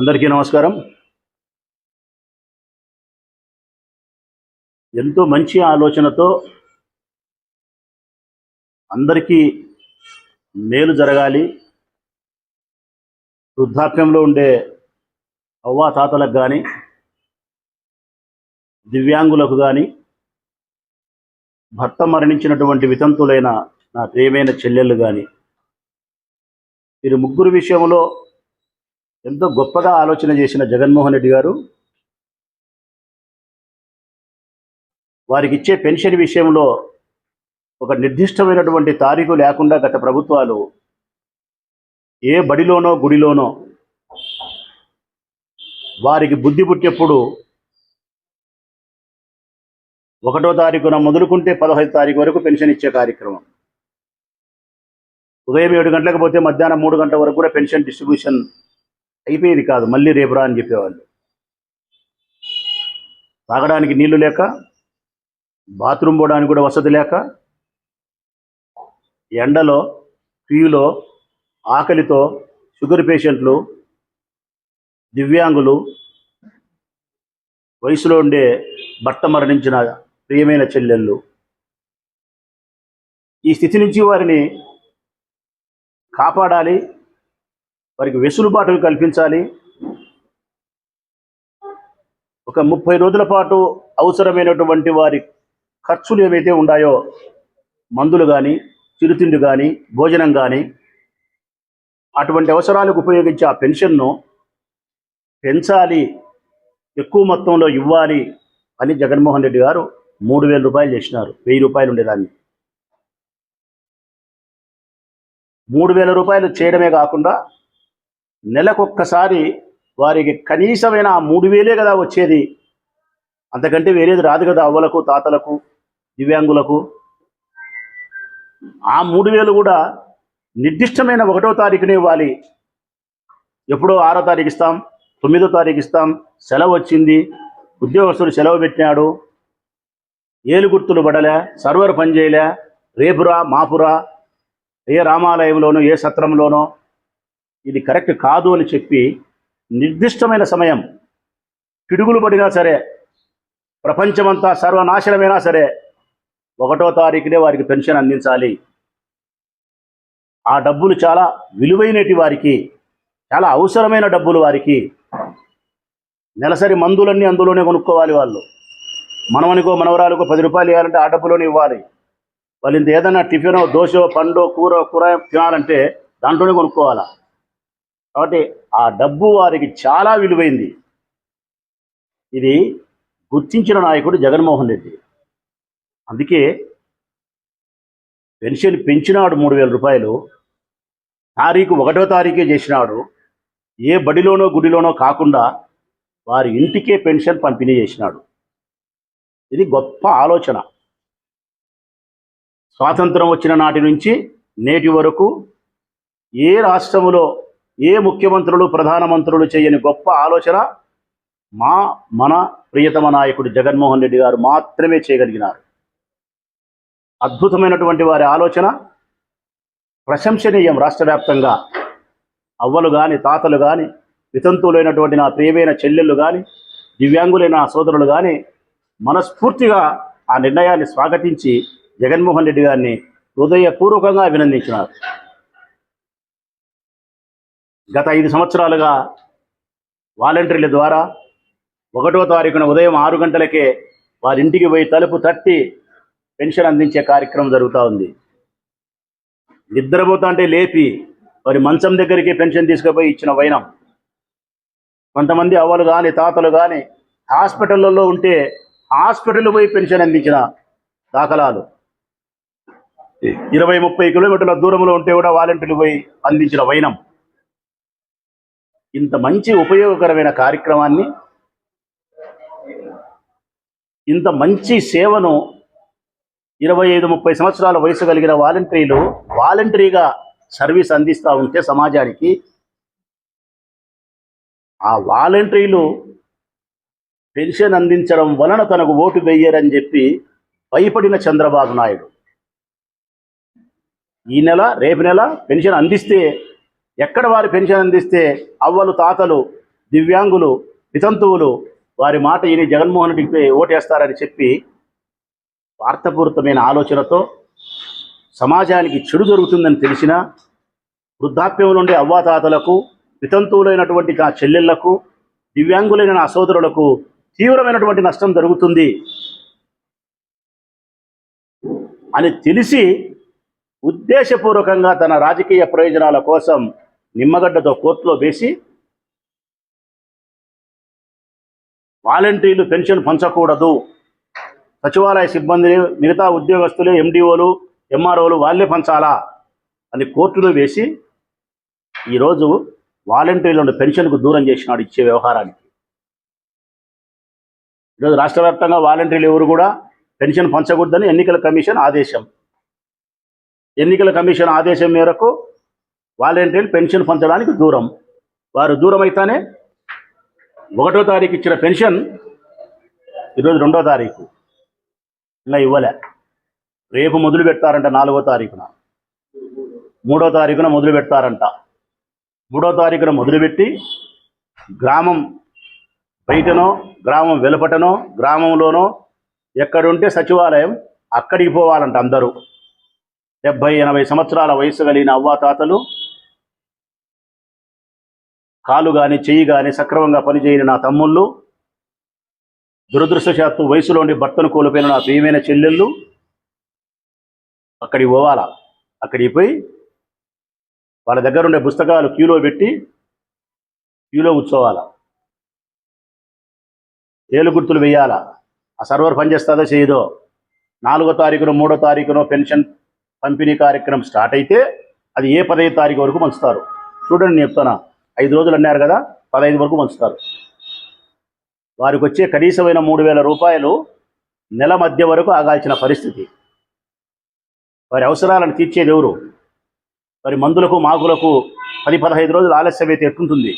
అందరికీ నమస్కారం. ఎంతో మంచి ఆలోచనతో అందరికీ మేలు జరగాలి. వృద్ధాప్యంలో ఉండే అవ్వా తాతలకు కానీ దివ్యాంగులకు కానీ భర్త మరణించినటువంటి వితంతులైన నా ప్రియమైన చెల్లెళ్ళు కానీ మీరు ముగ్గురు విషయంలో ఎంతో గొప్పగా ఆలోచన చేసిన జగన్మోహన్ రెడ్డి గారు వారికి ఇచ్చే పెన్షన్ విషయంలో ఒక నిర్దిష్టమైనటువంటి తారీఖు లేకుండా గత ప్రభుత్వాలు ఏ బడిలోనో గుడిలోనో వారికి బుద్ధి పుట్టేప్పుడు ఒకటో తారీఖున మొదలుకుంటే పదహైదు తారీఖు వరకు పెన్షన్ ఇచ్చే కార్యక్రమం. ఉదయం ఏడు గంటలకు పోతే మధ్యాహ్నం మూడు గంటల వరకు కూడా పెన్షన్ డిస్ట్రిబ్యూషన్ అయిపోయేది కాదు మళ్ళీ రేపురా అని చెప్పేవాళ్ళు. తాగడానికి నీళ్ళు లేక బాత్రూమ్ పోవడానికి కూడా వసతి లేక ఎండలో క్యూలో ఆకలితో షుగర్ పేషెంట్లు దివ్యాంగులు వయసులో ఉండే భర్త మరణించిన ప్రియమైన చెల్లెళ్ళు. ఈ స్థితి నుంచి వారిని కాపాడాలి వారికి వెసులుబాటు కల్పించాలి. ఒక ముప్పై రోజుల పాటు అవసరమైనటువంటి వారి ఖర్చులు ఏవైతే ఉన్నాయో మందులు కానీ చిరుతిండి కానీ భోజనం కానీ అటువంటి అవసరాలకు ఉపయోగించే ఆ పెన్షన్ను పెంచాలి. ఎక్కువ మొత్తంలో ఇవ్వాలి అని జగన్మోహన్ రెడ్డి గారు మూడు వేల రూపాయలు చేసినారు. వెయ్యి రూపాయలు ఉండేదాన్ని. మూడు వేల రూపాయలు చేయడమే కాకుండా నెలకొక్కసారి వారికి కనీసమైన ఆ మూడు వేలే కదా వచ్చేది. అంతకంటే వేరేది రాదు కదా అవ్వలకు తాతలకు దివ్యాంగులకు. ఆ మూడు వేలు కూడా నిర్దిష్టమైన ఒకటో తారీఖునే ఇవ్వాలి. ఎప్పుడో ఆరో తారీఖు ఇస్తాం తొమ్మిదో తారీఖు ఇస్తాం సెలవు వచ్చింది ఉద్యోగస్తుడు సెలవు పెట్టినాడు. ఏలు గుర్తులు పడలే సర్వర్ పనిచేయలే రేపురా మాపురా ఏ రామాలయంలోనో ఏ సత్రంలోనో ఇది కరెక్ట్ కాదు అని చెప్పి నిర్దిష్టమైన సమయం పిడుగులు పడినా సరే ప్రపంచమంతా సర్వనాశనమైనా సరే ఒకటో తారీఖునే వారికి పెన్షన్ అందించాలి. ఆ డబ్బులు చాలా విలువైనటి వారికి చాలా అవసరమైన డబ్బులు వారికి నెలసరి మందులన్నీ అందులోనే కొనుక్కోవాలి వాళ్ళు. మనవనికో మనవరాలకో పది రూపాయలు ఇవ్వాలంటే ఆ డబ్బులోనే ఇవ్వాలి. వాళ్ళు ఇంత ఏదైనా టిఫినో దోశో పండో కూర కూర తినాలంటే దాంట్లోనే కొనుక్కోవాలా? కాబట్టి ఆ డబ్బు వారికి చాలా విలువైంది. ఇది గుర్తించిన నాయకుడు జగన్మోహన్ రెడ్డి. అందుకే పెన్షన్ పెంచినాడు మూడు వేల రూపాయలు. తారీఖు ఒకటో తారీఖే చేసినాడు. ఏ బడిలోనో గుడిలోనో కాకుండా వారి ఇంటికే పెన్షన్ పంపిణీ చేసినాడు. ఇది గొప్ప ఆలోచన. స్వాతంత్రం వచ్చిన నాటి నుంచి నేటి వరకు ఏ రాష్ట్రములో ఏ ముఖ్యమంత్రులు ప్రధానమంత్రులు చేయని గొప్ప ఆలోచన మా మన ప్రియతమ నాయకుడు జగన్మోహన్ రెడ్డి గారు మాత్రమే చేయగలిగినారు. అద్భుతమైనటువంటి వారి ఆలోచన ప్రశంసనీయం రాష్ట్ర వ్యాప్తంగా. అవ్వలు కానీ తాతలు కానీ వితంతువులైనటువంటి నా ప్రియమైన చెల్లెళ్ళు కానీ దివ్యాంగులైన నా సోదరులు కానీ మనస్ఫూర్తిగా ఆ నిర్ణయాన్ని స్వాగతించి జగన్మోహన్ రెడ్డి గారిని హృదయపూర్వకంగా అభినందించినారు. గత ఐదు సంవత్సరాలుగా వాలంటీర్ల ద్వారా ఒకటో తారీఖున ఉదయం ఆరు గంటలకే వారింటికి పోయి తలుపు తట్టి పెన్షన్ అందించే కార్యక్రమం జరుగుతూ ఉంది. నిద్రపోతా అంటే లేపి వారి మంచం దగ్గరికి పెన్షన్ తీసుకుపోయి ఇచ్చిన వైనం. కొంతమంది అవ్వలు కానీ తాతలు కానీ హాస్పిటళ్ళల్లో ఉంటే హాస్పిటల్ పోయి పెన్షన్ అందించిన దాఖలాలు. ఇరవై ముప్పై కిలోమీటర్ల దూరంలో ఉంటే కూడా వాలంటీర్లు పోయి అందించిన వైనం. ఇంత మంచి ఉపయోగకరమైన కార్యక్రమాన్ని ఇంత మంచి సేవను ఇరవై ఐదు ముప్పై సంవత్సరాల వయసు కలిగిన వాలంటీర్లు వాలంటరీగా సర్వీస్ అందిస్తూ ఉంటే సమాజానికి ఆ వాలంటీర్లు పెన్షన్ అందించడం వలన తనకు ఓటు వేయరని చెప్పి భయపడిన చంద్రబాబు నాయుడు. ఈ నెల రేపు నెల పెన్షన్ అందిస్తే ఎక్కడ వారి పెన్షన్ అందిస్తే అవ్వలు తాతలు దివ్యాంగులు వితంతువులు వారి మాట ఈయన జగన్మోహన్ రెడ్డికి ఓటేస్తారని చెప్పి వార్తపూరితమైన ఆలోచనతో సమాజానికి చెడు జరుగుతుందని తెలిసిన వృద్ధాప్యంలో ఉండే అవ్వాతాతలకు వితంతువులైనటువంటి నా చెల్లెళ్ళకు దివ్యాంగులైన నా సోదరులకు తీవ్రమైనటువంటి నష్టం జరుగుతుంది అని తెలిసి ఉద్దేశపూర్వకంగా తన రాజకీయ ప్రయోజనాల కోసం నిమ్మగడ్డతో కోర్టులో వేసి వాలంటీర్లు పెన్షన్ పంచకూడదు. సచివాలయ సిబ్బంది మిగతా ఉద్యోగస్తులు ఎండిఓలు ఎంఆర్ఓలు వాళ్ళే పంచాలా అని కోర్టులో వేసి ఈరోజు వాలంటీర్లను పెన్షన్కు దూరం చేసినాడు ఇచ్చే వ్యవహారానికి. ఈరోజు రాష్ట్ర వ్యాప్తంగా వాలంటీర్లు ఎవరు కూడా పెన్షన్ పంచకూడదని ఎన్నికల కమిషన్ ఆదేశం. ఎన్నికల కమిషన్ ఆదేశం మేరకు వాలంటీర్లు పెన్షన్ పంచడానికి దూరం. వారు దూరం అయితేనే ఒకటో తారీఖు ఇచ్చిన పెన్షన్ ఈరోజు రెండో తారీఖు. ఇంకా ఇవ్వలే. రేపు మొదలు పెడతారంట నాలుగో తారీఖున. మూడో తారీఖున మొదలు పెడతారంట. మూడో తారీఖున మొదలుపెట్టి గ్రామం బయటనో గ్రామం వెలుపటనో గ్రామంలోనో ఎక్కడుంటే సచివాలయం అక్కడికి పోవాలంట అందరూ. డెబ్భై ఎనభై సంవత్సరాల వయసు కలిగిన అవ్వాతాతలు కాలు కానీ చెయ్యి కానీ సక్రమంగా పనిచేయని నా తమ్ముళ్ళు దురదృష్టశాత్తు వయసులోని భర్తను కోల్పోయిన నా ప్రియమైన చెల్లెళ్ళు అక్కడికి పోవాలా? అక్కడికి పోయి వాళ్ళ దగ్గర ఉండే పుస్తకాలు క్యూలో పెట్టి క్యూలో కూర్చోవాలా? ఏలు గుర్తులు వేయాలా? ఆ సర్వర్ పనిచేస్తుందో చేయదో? నాలుగో తారీఖునో మూడో తారీఖునో పెన్షన్ పంపిణీ కార్యక్రమం స్టార్ట్ అయితే అది ఏ పదహైదు తారీఖు వరకు పంచుతారు? చూడండి నేను చెప్తానా ఐదు రోజులు అన్నారు కదా పదహైదు వరకు పంచుతారు. వారికి వచ్చే కనీసమైన మూడు వేల రూపాయలు నెల మధ్య వరకు ఆగాల్సిన పరిస్థితి. వారి అవసరాలను తీర్చేది ఎవరు? మరి మందులకు మాకులకు పది పదహైదు రోజులు ఆలస్యం అయితే ఎట్టుంటుంది?